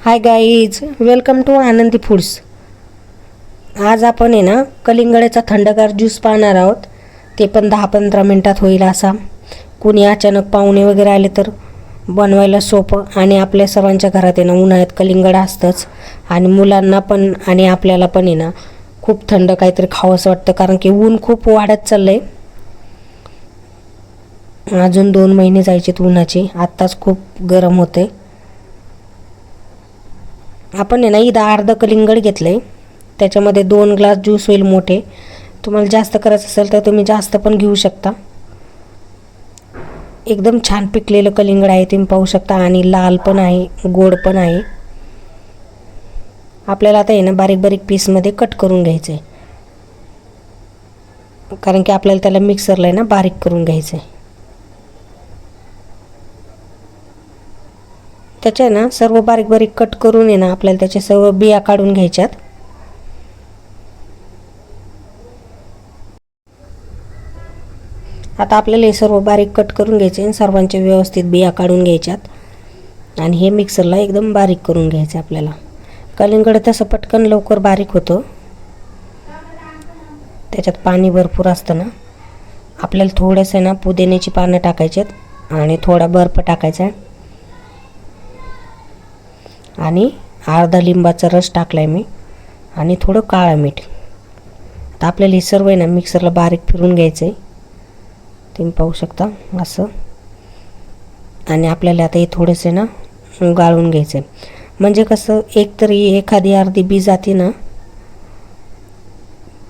Hi guys welcome to Anandi foods आज आपण आहे ना कलिंगडेचा थंडगार ज्यूस पाहणार आहोत. ते पण दहा पंधरा मिनटात होईल असा. कुणी अचानक पाहुणे वगैरे आले तर बनवायला सोपं. आणि आपल्या सर्वांच्या घरात आहे ना उन्हाळ्यात कलिंगड असतंच. आणि मुलांना पण आणि आपल्याला पण आहे ना खूप थंड काहीतरी खावंसं वाटतं. कारण की ऊन खूप वाढत चाललं आहे अजून दोन महिने जायचे उन्हाचे. आत्ताच खूप गरम होते आपण आहे ना इथं अर्धं कलिंगड घेतलं आहे त्याच्यामध्ये दोन ग्लास ज्यूस होईल मोठे. तुम्हाला जास्त करायचं असेल तर तुम्ही जास्त पण घेऊ शकता. एकदम छान पिकलेलं कलिंगड आहे तुम्ही पाहू शकता. आणि लाल पण आहे गोड पण आहे. आपल्याला आता आहे ना बारीक बारीक पीसमध्ये कट करून घ्यायचं आहे कारण की आपल्याला त्याला मिक्सरला आहे ना बारीक करून घ्यायचं आहे त्याच्या ना सर्व बारीक बारीक कट करून आहे ना आपल्याला त्याच्या सर्व बिया काढून घ्यायच्यात. आता आपल्याला हे सर्व बारीक कट करून घ्यायचे आणि सर्वांचे व्यवस्थित बिया काढून घ्यायच्यात. आणि हे मिक्सरला एकदम बारीक करून घ्यायचं आपल्याला. कलिंगड तसं पटकन लवकर बारीक होतं. त्याच्यात पाणी भरपूर असतं ना आपल्याला थोडंसं ना पुदिन्याची पानं टाकायच्यात आणि थोडा बर्फ टाकायचा आहे. आणि अर्धा लिंबाचा रस टाकला आहे मी आणि थोडं काळं मीठ. तर आपल्याला हे सर्व आहे ना मिक्सरला बारीक फिरून घ्यायचं आहे तुम्ही पाहू शकता असं. आणि आपल्याला आता हे थोडेसे ना गाळून घ्यायचं आहे म्हणजे कसं एक तरी एखादी अर्धी बी जाते ना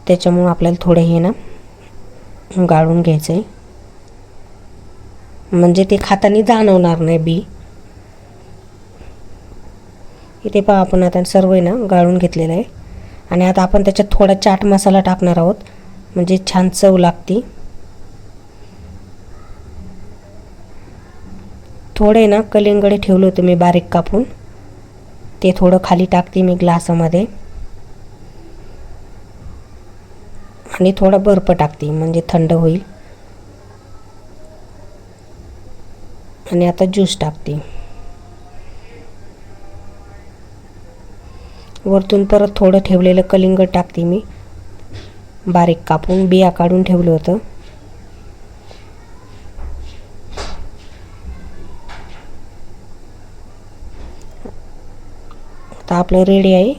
त्याच्यामुळं आपल्याला थोडं हे ना गाळून घ्यायचं आहे म्हणजे ते खाताना जाणवणार नाही बी. इथे पहा आपण आता सर्व आहे ना गाळून घेतलेलं आहे. आणि आता आपण त्याच्यात थोडा चाट मसाला टाकणार आहोत. म्हणजे छान चव लागते. थोडे ना कलिंगडे ठेवले होते मी बारीक कापून. ते थोडं खाली टाकते मी ग्लासामध्ये. आणि थोडा बर्फ टाकते म्हणजे थंड होईल. आणि आता ज्यूस टाकते. वरतून परत थोडं ठेवलेलं कलिंगड टाकते मी. बारीक कापून बिया काढून ठेवलं होतं. आता आपलं रेडी आहे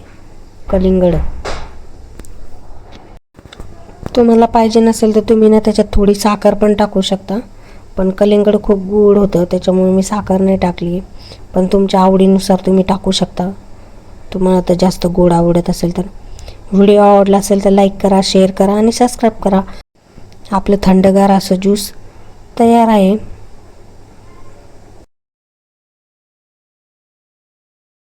कलिंगड. तुम्हाला पाहिजे नसेल तर तुम्ही ना त्याच्यात थोडी साखर पण टाकू शकता. पण कलिंगड खूप गोड होतं त्याच्यामुळे मी साखर नाही टाकली. पण तुमच्या आवडीनुसार तुम्ही टाकू शकता. तुम्हाला तर जास्त गोड आवडत असेल तर व्हिडिओ आवडला असेल तर लाईक करा शेअर करा आणि सबस्क्राईब करा. आपलं थंडगार असं ज्यूस तयार आहे.